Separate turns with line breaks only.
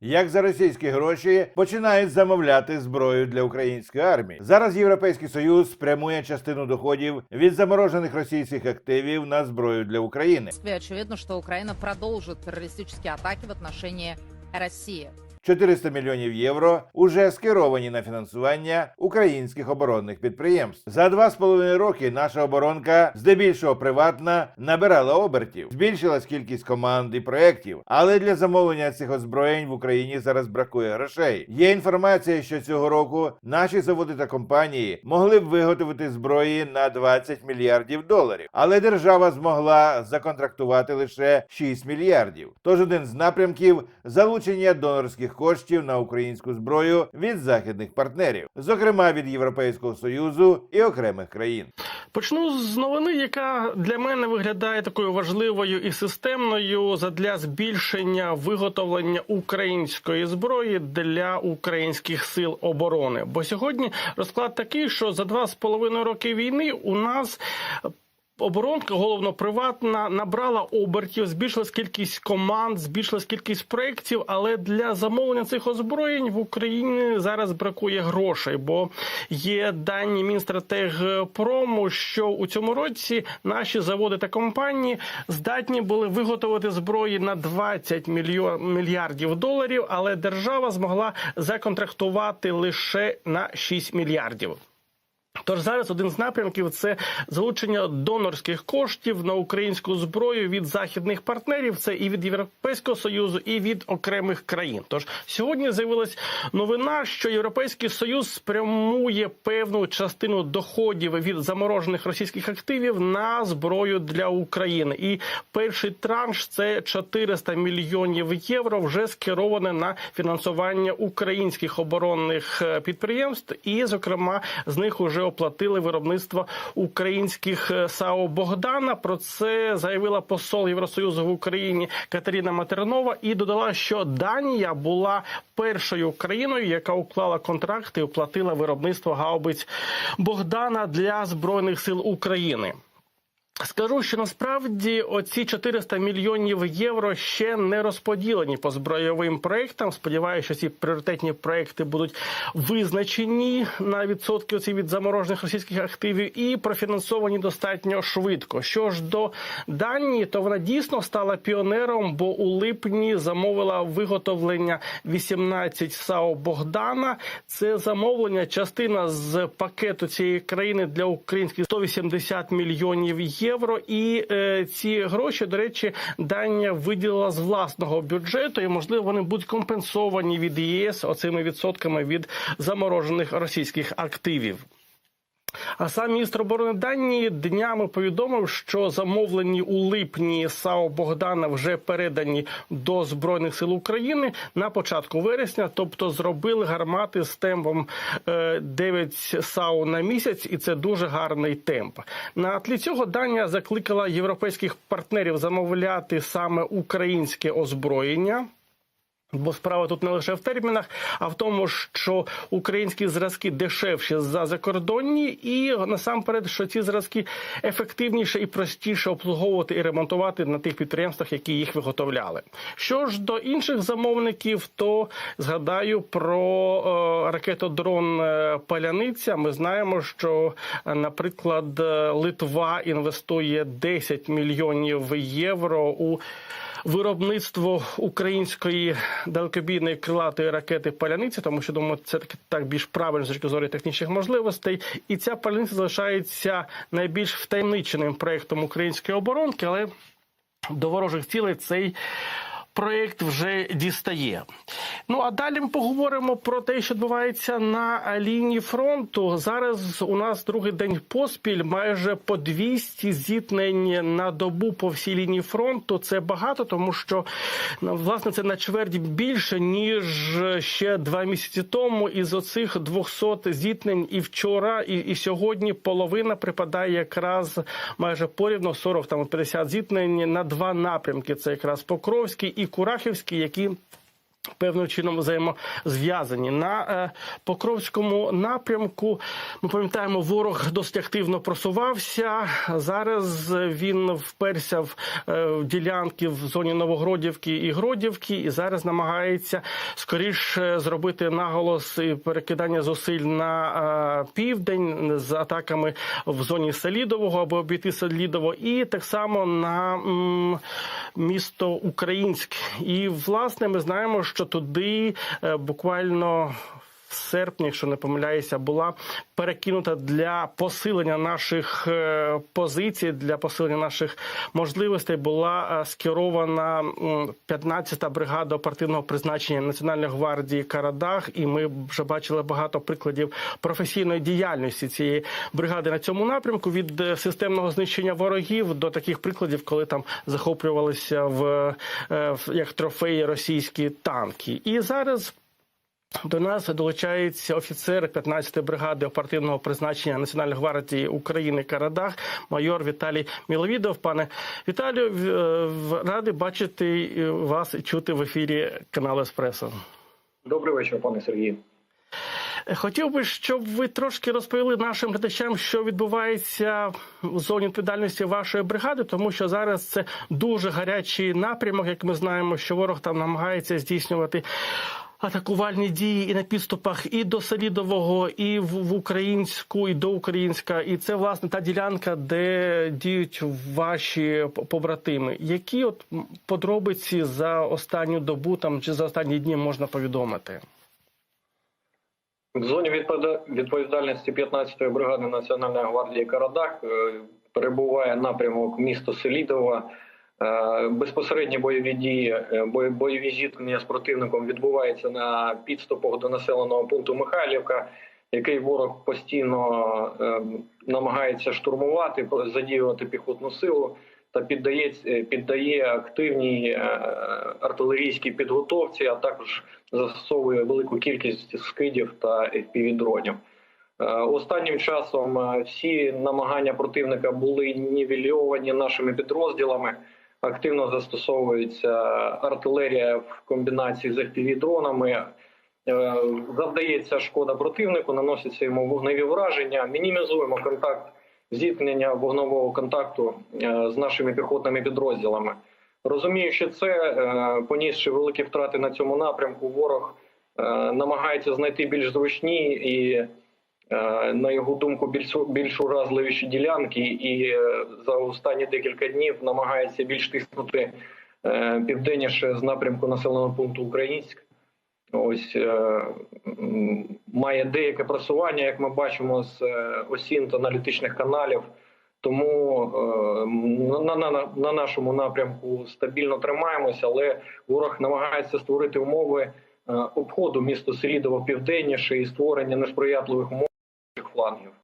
як за російські гроші починають замовляти зброю для української армії. Зараз Європейський Союз спрямує частину доходів від заморожених російських активів на зброю для України.
очевидно, що Україна продовжить терористичні атаки в отношении России.
400 мільйонів євро уже скеровані на фінансування українських оборонних підприємств. За два з половиною роки наша оборонка, здебільшого приватна, набирала обертів, збільшилась кількість команд і проєктів. Але для замовлення цих озброєнь в Україні зараз бракує грошей. Є інформація, що цього року наші заводи та компанії могли б виготовити зброї на 20 мільярдів доларів, але держава змогла законтрактувати лише 6 мільярдів. Тож один з напрямків залучення донорських коштів на українську зброю від західних партнерів, зокрема від Європейського союзу і окремих країн.
Почну з новини, яка для мене виглядає такою важливою і системною задля збільшення виготовлення української зброї для українських сил оборони. Бо сьогодні розклад такий, що за два з половиною роки війни у нас. Оборонка головно приватна набрала обертів, збільшилась кількість команд, збільшилась кількість проєктів, але для замовлення цих озброєнь в Україні зараз бракує грошей, бо є дані Мінстратегпрому, що у цьому році наші заводи та компанії здатні були виготовити зброї на 20 мільйо- мільярдів доларів, але держава змогла законтрактувати лише на 6 мільярдів. Тож зараз один з напрямків це залучення донорських коштів на українську зброю від західних партнерів. Це і від Європейського союзу, і від окремих країн. Тож сьогодні з'явилась новина, що Європейський союз спрямує певну частину доходів від заморожених російських активів на зброю для України. І перший транш це 400 мільйонів євро, вже скероване на фінансування українських оборонних е, підприємств, і, зокрема, з них уже оплатили виробництво українських е, САО Богдана. Про це заявила посол Євросоюзу в Україні Катерина Матернова і додала, що Данія була першою країною, яка уклала контракт і оплатила виробництво гаубиць Богдана для збройних сил України. Скажу, що насправді оці 400 мільйонів євро ще не розподілені по збройовим проектам. Сподіваюся, що ці пріоритетні проекти будуть визначені на відсотки оці від заморожених російських активів і профінансовані достатньо швидко. Що ж до Данії, то вона дійсно стала піонером, бо у липні замовила виготовлення 18 САО Богдана. Це замовлення, частина з пакету цієї країни для українських 180 мільйонів євро. І е, ці гроші, до речі, Данія виділила з власного бюджету, і можливо вони будуть компенсовані від ЄС оцими відсотками від заморожених російських активів. А сам міністр оборони Данії днями повідомив, що замовлені у липні САО Богдана вже передані до збройних сил України на початку вересня, тобто зробили гармати з темпом е, 9 САУ на місяць, і це дуже гарний темп. На тлі цього Данія закликала європейських партнерів замовляти саме українське озброєння. Бо справа тут не лише в термінах, а в тому, що українські зразки дешевші за закордонні, і насамперед, що ці зразки ефективніше і простіше обслуговувати і ремонтувати на тих підприємствах, які їх виготовляли. Що ж до інших замовників, то згадаю про е, ракетодрон е, Паляниця. Ми знаємо, що, е, наприклад, Литва інвестує 10 мільйонів євро у виробництво української далекобійної крилатої ракети паляниці, тому що думаю, це таки так більш правильно з точки зору технічних можливостей. І ця паляниця залишається найбільш втаємниченим проектом української оборонки, але до ворожих цілей цей. Проєкт вже дістає. Ну а далі ми поговоримо про те, що відбувається на лінії фронту. Зараз у нас другий день поспіль, майже по 200 зіткнень на добу по всій лінії фронту. Це багато, тому що ну, власне це на чверть більше ніж ще два місяці тому. Із оцих 200 зіткнень і вчора, і, і сьогодні половина припадає якраз майже порівно 40 там 50 зіткнень на два напрямки. Це якраз Покровський і Курахівський, які Певним чином взаємозв'язані на е, Покровському напрямку. Ми пам'ятаємо, ворог досить активно просувався. Зараз він вперся в е, ділянки в зоні Новогродівки і Гродівки, і зараз намагається скоріше зробити наголос і перекидання зусиль на е, південь з атаками в зоні Селідового або обійти Селідово, і так само на м, місто Українськ. І власне ми знаємо, що туди е, буквально. В серпні, якщо не помиляюся, була перекинута для посилення наших е, позицій, для посилення наших можливостей. Була е, скерована 15-та бригада оперативного призначення Національної гвардії Карадах, і ми вже бачили багато прикладів професійної діяльності цієї бригади на цьому напрямку від е, системного знищення ворогів до таких прикладів, коли там захоплювалися в, в як трофеї російські танки. І зараз. До нас долучається офіцер 15-ї бригади оперативного призначення Національної гвардії України Карадах, майор Віталій Міловідов. Пане Віталію, е, радий бачити е, вас і чути в ефірі каналу Еспресо.
Добрий вечір, пане Сергію.
Хотів би, щоб ви трошки розповіли нашим глядачам, що відбувається в зоні відповідальності вашої бригади, тому що зараз це дуже гарячий напрямок, як ми знаємо, що ворог там намагається здійснювати. Атакувальні дії і на підступах і до Селідового, і в, Українську, і до Українська. І це власне та ділянка, де діють ваші побратими. Які от подробиці за останню добу там чи за останні дні можна повідомити?
В зоні відповіда- відповідальності 15-ї бригади Національної гвардії Карадах е, перебуває напрямок місто Селідово. Е, Безпосередні бойові дії, е, бойові зіткнення з противником відбуваються на підступах до населеного пункту Михайлівка, який ворог постійно е, намагається штурмувати, задіювати піхотну силу та піддає, піддає активній артилерійській підготовці, а також застосовує велику кількість скидів та FPV-дронів. Останнім часом всі намагання противника були нівельовані нашими підрозділами. Активно застосовується артилерія в комбінації з FPV-дронами. Е, Завдається шкода противнику, наносяться йому вогневі враження. Мінімізуємо контакт зіткнення вогнового контакту е, з нашими піхотними підрозділами. Розуміючи це, е, понісши великі втрати на цьому напрямку, ворог намагається знайти більш зручні і, на його думку, більш, більш уразливіші ділянки, і е, за останні декілька днів намагається більш тиснути е, південніше з напрямку населеного пункту Українськ. Ось е, має деяке просування, як ми бачимо з е, осін та аналітичних каналів. Тому е, на, на, на, на нашому напрямку стабільно тримаємося, але ворог намагається створити умови е, обходу міста Селідово південніше і створення несприятливих умов planıyor.